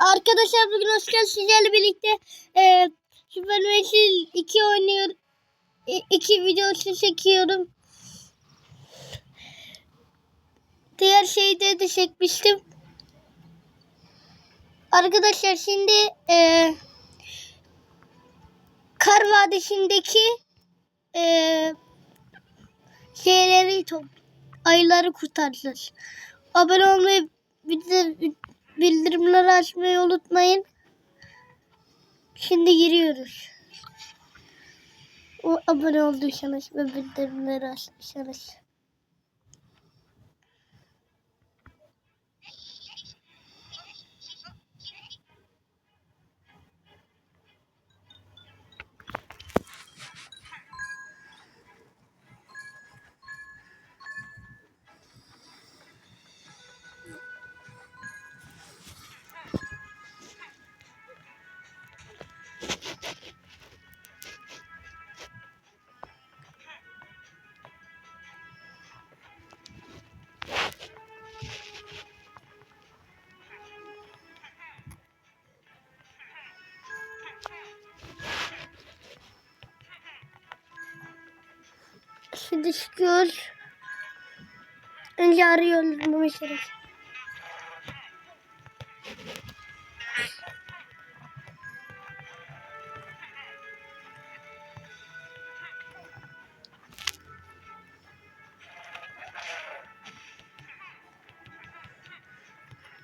Arkadaşlar bugün Oscar sizlerle birlikte e, Super Meşil 2 oynuyor. 2 videosu çekiyorum. Diğer şeyde de çekmiştim. Arkadaşlar şimdi e, Kar Vadisi'ndeki e, şeyleri top, ayıları kurtaracağız. Abone olmayı, açmayı unutmayın. Şimdi giriyoruz. O abone olduysanız ve bildirimleri açtıysanız. Şimdi çıkıyoruz. Önce arıyoruz bu meselesi.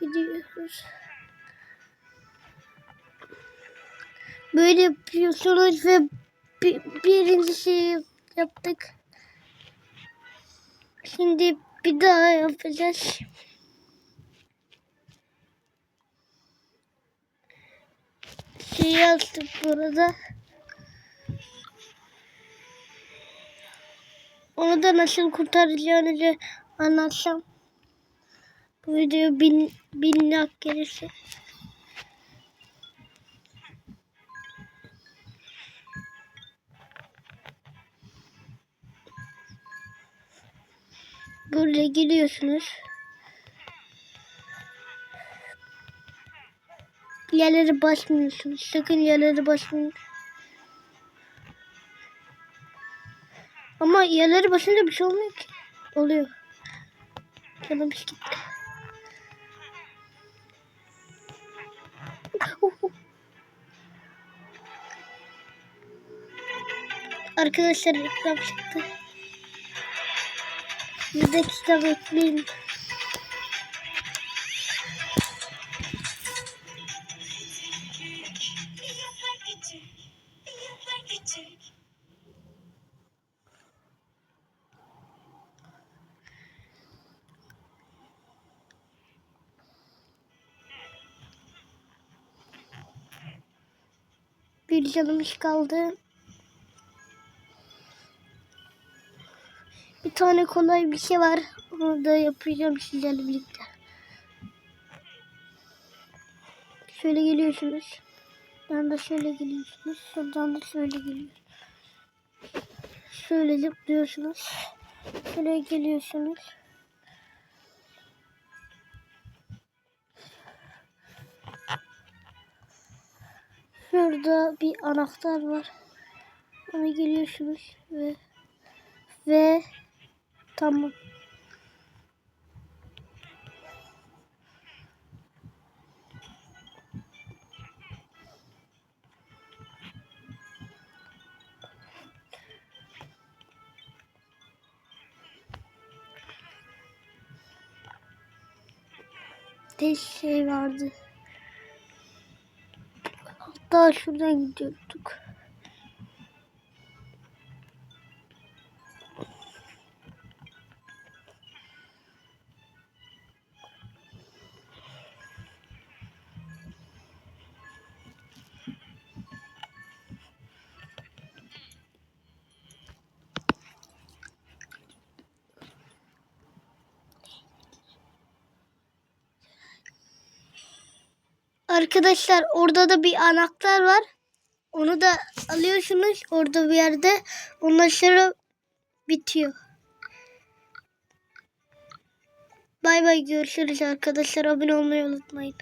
Gidiyoruz. Böyle yapıyorsunuz ve bir, birinci şeyi yaptık. Şimdi bir daha yapacağız. Şey yazdık burada. Onu da nasıl kurtaracağınızı anlatsam. Bu video bin, bin like gelirse. Buraya giriyorsunuz. Yerlere basmıyorsunuz. Sakın yerlere basmayın. Ama yerlere basınca bir şey olmuyor ki. Oluyor. Canım gitti. Arkadaşlar reklam çıktı. Bir dakika bekleyin. Bir canımız kaldı. Tane kolay bir şey var. Onu da yapacağım sizlerle birlikte. Şöyle geliyorsunuz. Buradan da şöyle geliyorsunuz. Şuradan da şöyle geliyorsunuz. Şöyle zıplıyorsunuz. Şöyle geliyorsunuz. Şurada bir anahtar var. Ona geliyorsunuz ve ve tamam. Tek şey vardı. Hatta şuradan gidiyorduk. Arkadaşlar orada da bir anahtar var. Onu da alıyorsunuz orada bir yerde. Ondan sonra bitiyor. Bay bay görüşürüz arkadaşlar. Abone olmayı unutmayın.